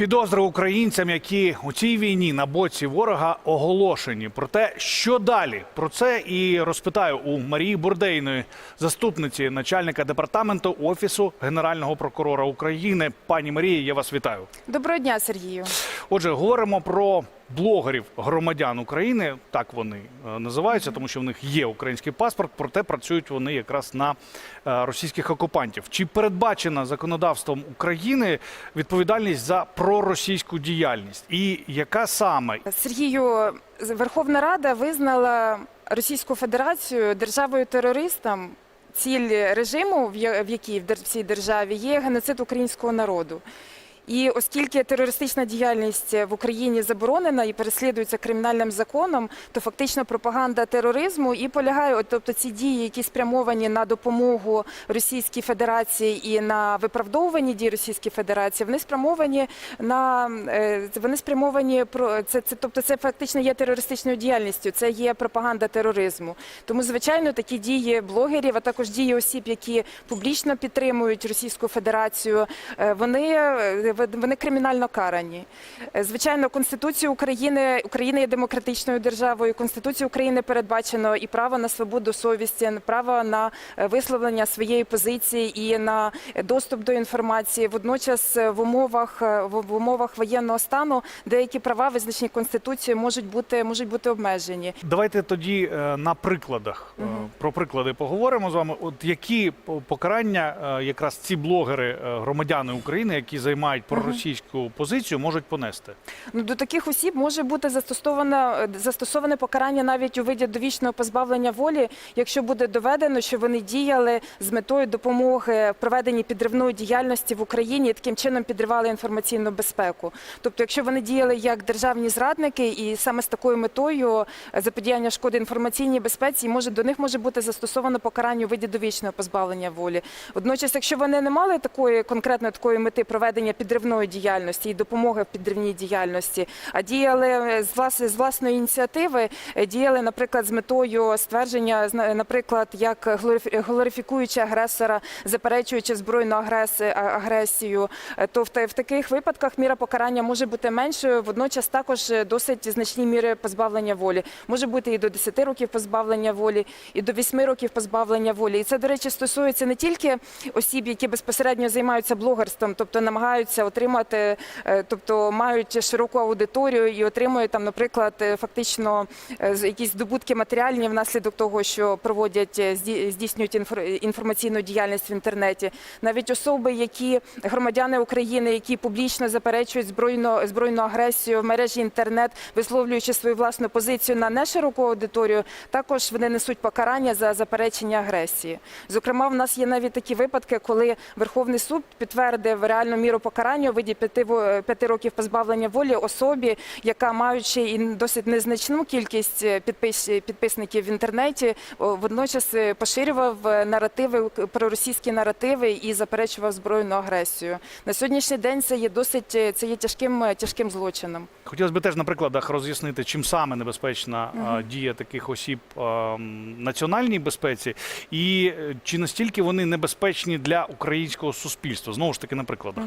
Підозри українцям, які у цій війні на боці ворога оголошені. Про те, що далі, про це і розпитаю у Марії Бурдейної, заступниці начальника департаменту офісу генерального прокурора України. Пані Марії, я вас вітаю. Доброго дня, Сергію. Отже, говоримо про блогерів громадян України. Так вони е, називаються, тому що в них є український паспорт. Проте працюють вони якраз на е, російських окупантів. Чи передбачена законодавством України відповідальність за проросійську діяльність? І яка саме Сергію, Верховна Рада визнала Російську Федерацію державою терористом. Ціль режиму, в якій в цій державі є геноцид українського народу. І оскільки терористична діяльність в Україні заборонена і переслідується кримінальним законом, то фактично пропаганда тероризму і полягає, от, тобто ці дії, які спрямовані на допомогу Російській Федерації і на виправдовування дій Російської Федерації, вони спрямовані на е, вони спрямовані про це, це, тобто це фактично є терористичною діяльністю, це є пропаганда тероризму. Тому, звичайно, такі дії блогерів, а також дії осіб, які публічно підтримують Російську Федерацію, е, вони, е, вони кримінально карані. Е, Звичайно, Конституція України України є демократичною державою. Конституція України передбачено і право на свободу совісті, право на е, висловлення своєї позиції і на доступ до інформації. Водночас, е, в умовах е, в умовах воєнного стану деякі права, визначені Конституцією, можуть бути можуть бути обмежені. давайте тоді е, на прикладах е, про приклади поговоримо з вами. От які по- покарання е, якраз ці блогери, е, громадяни України, які займають проросійську позицію, можуть понести? Ну, до таких осіб може бути застосоване, застосоване покарання навіть у виді довічного позбавлення волі, якщо буде доведено, що вони діяли з метою допомоги в проведенні підривної діяльності в Україні і таким чином підривали інформаційну безпеку. Тобто, якщо вони діяли як державні зрадники, і саме з такою метою заподіяння шкоди інформаційній безпеці, може до них може бути застосовано покарання у виді довічного позбавлення волі. Водночас, якщо вони не мали такої конкретно такої мети проведення підривної діяльності і допомоги в підривній діяльності, а діяли з влас- з власної ініціативи, е, діяли, наприклад, з метою ствердження, наприклад, як глорифі- глорифікуючи агресора, заперечуючи збройну агресію, е, то в, в таких випадках міра покарання може бути меншою. Водночас також е, досить значні міри позбавлення волі. Може бути і до 10 років позбавлення волі, і до 8 років позбавлення волі. І це, до речі, стосується не тільки осіб, які безпосередньо займаються блогерством, тобто намагаються отримати, е, тобто мають широку аудиторію і отримують там, наприклад, е, фактично е, якісь здобутки матеріальні внаслідок того, що проводять здійснюють інфор- інформаційну діяльність в інтернеті. Навіть особи, які громадяни України, які публічно заперечують збройну збройну агресію в мережі інтернет, висловлюючи свою власну позицію на нешироку аудиторію, також вони несуть покарання за заперечення агресії. Зокрема, в нас є навіть такі випадки, коли Верховний суд підтвердив реальну міру покарання у виді п'яти п'яти років позбавлення волі особі, яка маючи і досить незначну кількість е, підпис- підписників в інтернеті, водночас е, поширював е, наративи проросійські наративи і заперечував збройну агресію. На сьогоднішній день це є досить це є тяжким тяжким злочином. Хотілося б теж на прикладах роз'яснити, чим саме небезпечна а, дія таких осіб національній безпеці, і чи настільки вони небезпечні для українського суспільства? Знову ж таки, на прикладах.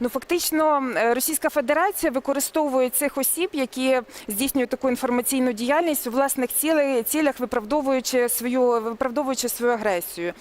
Ну фактично, е, Російська Федерація використовує цих осіб, які здійснюють таку інформаційну діяльність у власних цілях, цілях виправдовуючи свою виправдовуючи свою агресію.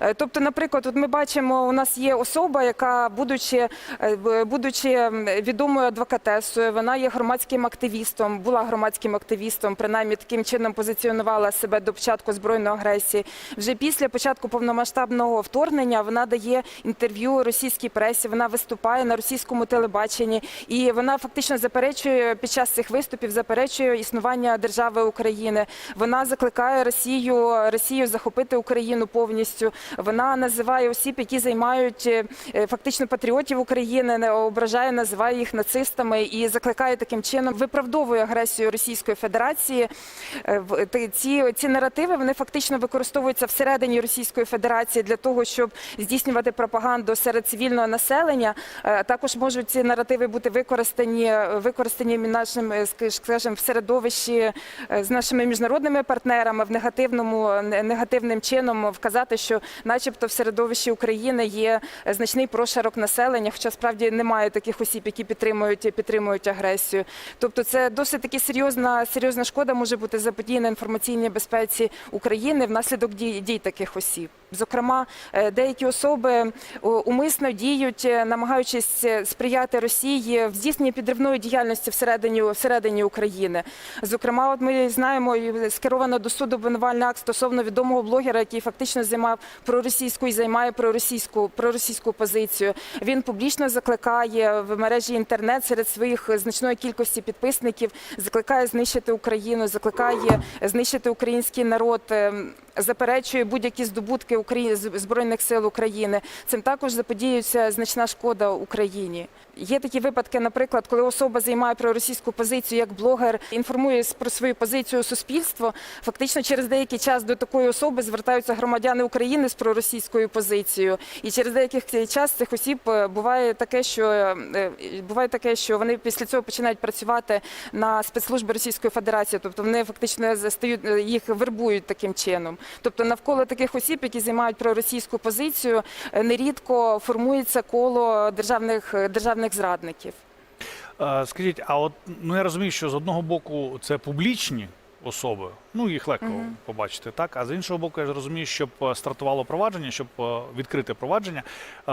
Е, Тобто, наприклад, от ми бачимо, у нас є особа, яка, будучи е, будучи відомою адвокатесою, вона є громадським активістом, була громадським активістом, принаймні таким чином позиціонувала себе до початку збройної агресії. Вже після початку повномасштабного вторгнення вона дає інтерв'ю російській пресі, вона виступає на російському телебаченні, і вона фактично заперечує під час цих виступів, заперечує існування держави України. Вона закликає Росію Росію захопити Україну повністю. Вона називає осіб, які займають е, фактично патріотів України, не ображає, називає їх нацистами і закликає таким чином, виправдовує агресію Російської Федерації. Е, Ці, ці наративи вони фактично використовуються всередині Російської Федерації для того, щоб здійснювати пропаганду серед цивільного населення. Е, Також можуть ці наративи бути використані використані нашим, е, скажімо, в середовищі е, з нашими міжнародними партнерами в негативному не- негативним чином вказати, що, начебто, в середовищі України є е, значний прошарок населення, хоча справді немає таких осіб, які підтримують підтримують агресію. Тобто, це досить таки серйозна серйозна шкода може бути заподіяна інформаційній безпеці України внаслідок дій, дій таких осіб. Зокрема, е, деякі особи умисно діють, е, намагаючись е, сприяти Росії в здійсненні підривної діяльності всередині всередині України. Зокрема, от ми знаємо, скеровано до суду обвинувальний акт стосовно відомого блогера, який фактично займав проросійську і займає проросійську проросійську позицію. Він публічно закликає в мережі інтернет серед своїх значної кількості підписників, закликає знищити Україну, закликає знищити український народ. Заперечує будь-які здобутки України збройних сил України. Цим також заподіюється значна шкода Україні. Є такі випадки, наприклад, коли особа займає проросійську позицію як блогер, інформує про свою позицію суспільство. Фактично, через деякий час до такої особи звертаються громадяни України з проросійською позицією. І через деякий час цих осіб е, буває таке, що е, буває таке, що вони після цього починають працювати на спецслужби Російської Федерації, тобто вони фактично стають їх вербують таким чином. Тобто навколо таких осіб, які займають проросійську позицію, е, нерідко формується коло державних державних зрадників. Е, Скажіть, а от ну я розумію, що з одного боку це публічні особи, ну їх легко побачити, так. А з іншого боку, я розумію, щоб е, стартувало провадження, щоб е, відкрити провадження,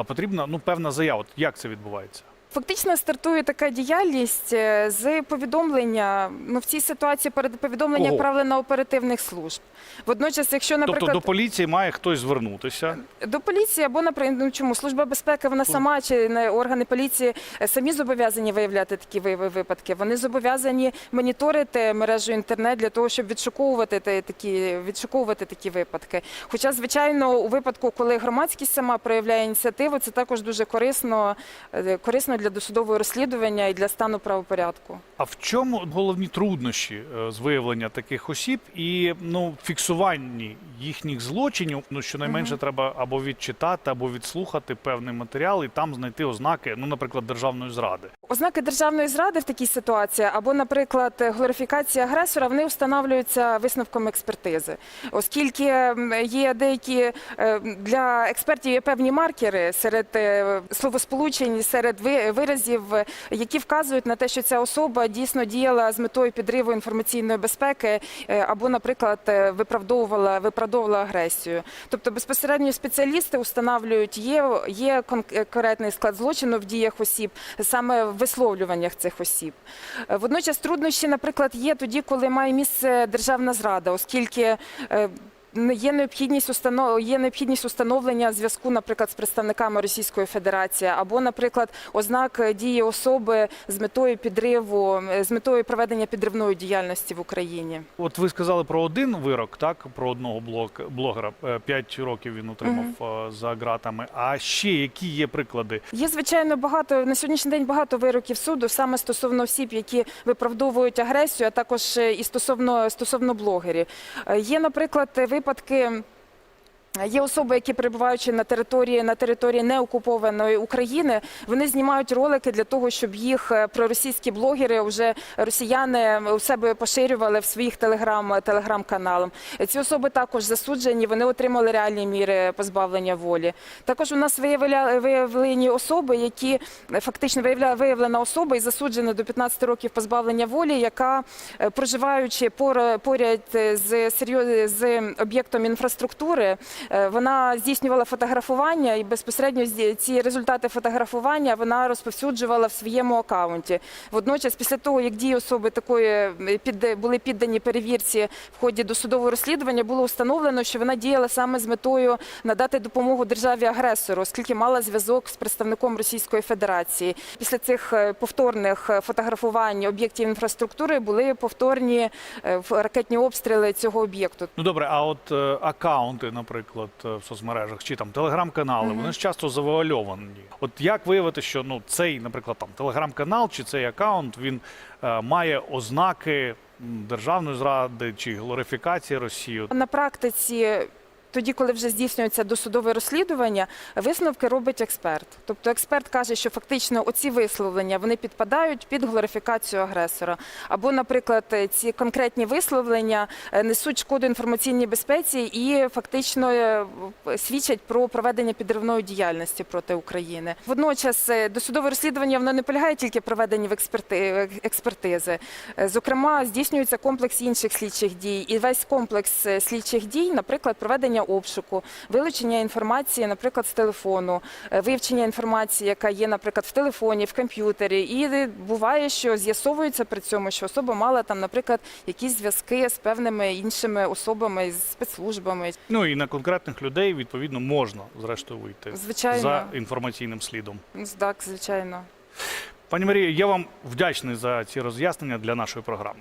потрібна ну певна заява. Як це відбувається? Фактично стартує така діяльність е, з повідомлення. Ну в цій ситуації перед повідомлення Кого? відправлено оперативних служб. Водночас, якщо, наприклад, Тобто до поліції має хтось звернутися. До поліції або наприклад, ну чому служба безпеки вона сама чи не органи поліції е, самі зобов'язані виявляти такі ви- ви- випадки. Вони зобов'язані моніторити мережу інтернет для того, щоб відшуковувати такі відшуковувати такі випадки. Хоча, звичайно, у випадку, коли громадськість сама проявляє ініціативу, це також дуже корисно, е, корисно для досудового розслідування і для стану правопорядку. А в чому головні труднощі е, з виявлення таких осіб і ну фіксуванні їхніх злочинів? Ну щонайменше треба або відчитати, або відслухати певний матеріал і там знайти ознаки, ну, наприклад, державної зради. Ознаки державної зради в такій ситуації, або, наприклад, глорифікація агресора, вони встановлюються висновком експертизи, оскільки є деякі е, для експертів є певні маркери серед е, словосполучень, серед ви- виразів, е, які вказують на те, що ця особа дійсно діяла з метою підриву інформаційної безпеки, е, або, наприклад, е, виправдовувала виправдовувала агресію. Тобто безпосередньо спеціалісти встановлюють, є, є конкретний склад злочину в діях осіб, саме в висловлюваннях цих осіб. Е, Водночас труднощі, наприклад, є тоді, коли має місце державна зрада, оскільки е, Є необхідність установ... є необхідність установлення зв'язку, наприклад, з представниками Російської Федерації, або, наприклад, ознак дії особи з метою підриву, е, з метою проведення підривної діяльності в Україні. От ви сказали про один вирок, так про одного блок блогера. Е, П'ять років він отримав е, за ґратами. А ще які є приклади? Є звичайно багато на сьогоднішній день багато вироків суду саме стосовно осіб, які виправдовують агресію, а також і стосовно стосовно блогерів. Є, наприклад, випадки. Є особи, які перебуваючи на території на території неокупованої України, вони знімають ролики для того, щоб їх е, проросійські блогери, вже росіяни у себе поширювали в своїх телеграм телеграм-каналах. Ці особи також засуджені. Вони отримали реальні міри позбавлення волі. Також у нас виявля, виявлені особи, які фактично виявля, виявлена особа і засуджена до 15 років позбавлення волі, яка е, проживаючи пор- поряд з серйоз з об'єктом інфраструктури. Е, Вона здійснювала фотографування і безпосередньо ці результати фотографування вона розповсюджувала в своєму акаунті. Водночас, після того як дії особи такої е, були піддані перевірці в ході досудового розслідування, було встановлено, що вона діяла саме з метою надати допомогу державі агресору, оскільки мала зв'язок з представником Російської Федерації. Після цих е, повторних фотографувань об'єктів інфраструктури були повторні ракетні обстріли цього об'єкту. Ну добре, а от акаунти, наприклад, наприклад, е, в соцмережах, чи там телеграм-канали, вони ж часто завуальовані. От як виявити, що ну цей, наприклад, там телеграм-канал чи цей аккаунт він е, має ознаки державної зради чи глорифікації Росії? На практиці, тоді, коли вже здійснюється досудове розслідування, висновки робить експерт. Тобто експерт каже, що фактично оці висловлення вони підпадають під глорифікацію агресора. Або, наприклад, ці конкретні висловлення е, несуть шкоду інформаційній безпеці і фактично е, свідчать про проведення підривної діяльності проти України. Водночас е, досудове розслідування воно не полягає тільки проведенні в експерти- експертизи. Е, Зокрема, здійснюється комплекс інших слідчих дій, і весь комплекс е, слідчих дій, наприклад, проведення обшуку, вилучення інформації, наприклад, з телефону, е, вивчення інформації, яка є, наприклад, в телефоні, в комп'ютері. І е, буває, що з'ясовується при цьому, що особа мала там, наприклад, якісь зв'язки з певними іншими особами, з спецслужбами. Ну і на конкретних людей відповідно можна зрештою вийти Звичайно, за інформаційним слідом. так, звичайно. Пані Марія, я вам вдячний за ці роз'яснення для нашої програми.